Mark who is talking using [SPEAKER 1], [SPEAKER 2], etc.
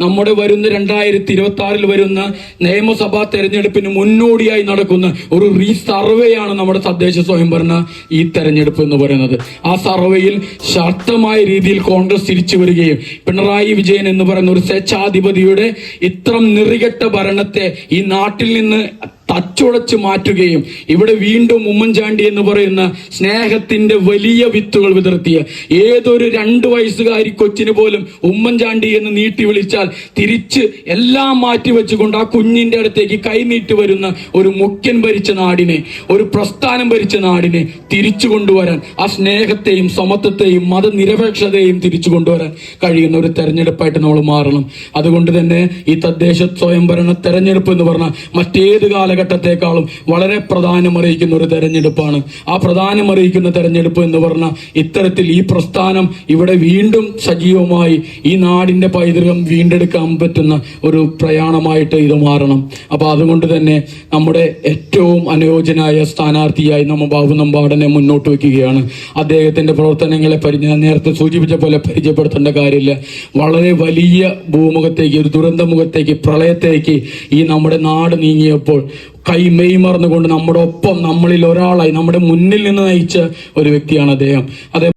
[SPEAKER 1] നമ്മുടെ വരുന്ന രണ്ടായിരത്തി ഇരുപത്തി ആറിൽ വരുന്ന നിയമസഭാ തെരഞ്ഞെടുപ്പിന് മുന്നോടിയായി നടക്കുന്ന ഒരു റീ സർവേയാണ് നമ്മുടെ തദ്ദേശ സ്വയംഭരണ ഈ തെരഞ്ഞെടുപ്പ് എന്ന് പറയുന്നത്. ആ സർവേയിൽ ശക്തമായ രീതിയിൽ കോൺഗ്രസ് തിരിച്ചു വരികയും പിണറായി വിജയൻ എന്ന് പറയുന്ന ഒരു സ്വേച്ഛാധിപതിയുടെ ഇത്രം നിറികെട്ട ഭരണത്തെ ഈ നാട്ടിൽ നിന്ന് തച്ചുടച്ച് മാറ്റുകയും ഇവിടെ വീണ്ടും ഉമ്മൻചാണ്ടി എന്ന് പറയുന്ന സ്നേഹത്തിന്റെ വലിയ വിത്തുകൾ വിതർത്തിയ ഏതൊരു രണ്ട് വയസ്സുകാരി കൊച്ചിന് പോലും ഉമ്മൻചാണ്ടി എന്ന് നീട്ടി വിളിച്ചാൽ തിരിച്ച് എല്ലാം മാറ്റി വെച്ചുകൊണ്ട് ആ കുഞ്ഞിന്റെ അടുത്തേക്ക് കൈനീട്ടി വരുന്ന ഒരു മുഖ്യൻ ഭരിച്ച നാടിനെ ഒരു പ്രസ്ഥാനം ഭരിച്ച നാടിനെ തിരിച്ചു കൊണ്ടുവരാൻ ആ സ്നേഹത്തെയും സമത്വത്തെയും മതനിരപേക്ഷതയെയും തിരിച്ചു കൊണ്ടുവരാൻ കഴിയുന്ന ഒരു തെരഞ്ഞെടുപ്പായിട്ട് നമ്മൾ മാറണം. അതുകൊണ്ട് തന്നെ ഈ തദ്ദേശ സ്വയംഭരണ തെരഞ്ഞെടുപ്പ് എന്ന് പറഞ്ഞാൽ മറ്റേത് കാലഘട്ടത്തെക്കാളും വളരെ പ്രധാനമറിയിക്കുന്ന ഒരു തെരഞ്ഞെടുപ്പാണ്. ആ പ്രധാനമറിയിക്കുന്ന തെരഞ്ഞെടുപ്പ് എന്ന് പറഞ്ഞാൽ ഇത്തരത്തിൽ ഈ പ്രസ്ഥാനം ഇവിടെ വീണ്ടും സജീവമായി ഈ നാടിന്റെ പൈതൃകം വീണ്ടെടുക്കാൻ പറ്റുന്ന ഒരു പ്രയാണമായിട്ട് ഇത് മാറണം. അപ്പൊ അതുകൊണ്ട് തന്നെ നമ്മുടെ ഏറ്റവും അനുയോജ്യനായ സ്ഥാനാർത്ഥിയായി നമ്മ ബാബു നമ്പാടനെ മുന്നോട്ട് വയ്ക്കുകയാണ്. അദ്ദേഹത്തിന്റെ പ്രവർത്തനങ്ങളെ പരി ഞാൻ നേരത്തെ സൂചിപ്പിച്ച പോലെ പരിചയപ്പെടുത്തേണ്ട കാര്യമില്ല. വളരെ വലിയ ഭൂമുഖത്തേക്ക് ഒരു ദുരന്തമുഖത്തേക്ക് പ്രളയത്തേക്ക് ഈ നമ്മുടെ നാട് നീങ്ങിയപ്പോൾ കൈ മെയ് മറന്നുകൊണ്ട് നമ്മുടെ ഒപ്പം നമ്മളിൽ ഒരാളായി നമ്മുടെ മുന്നിൽ നിന്ന് നയിച്ച ഒരു വ്യക്തിയാണ് അദ്ദേഹം. അതേ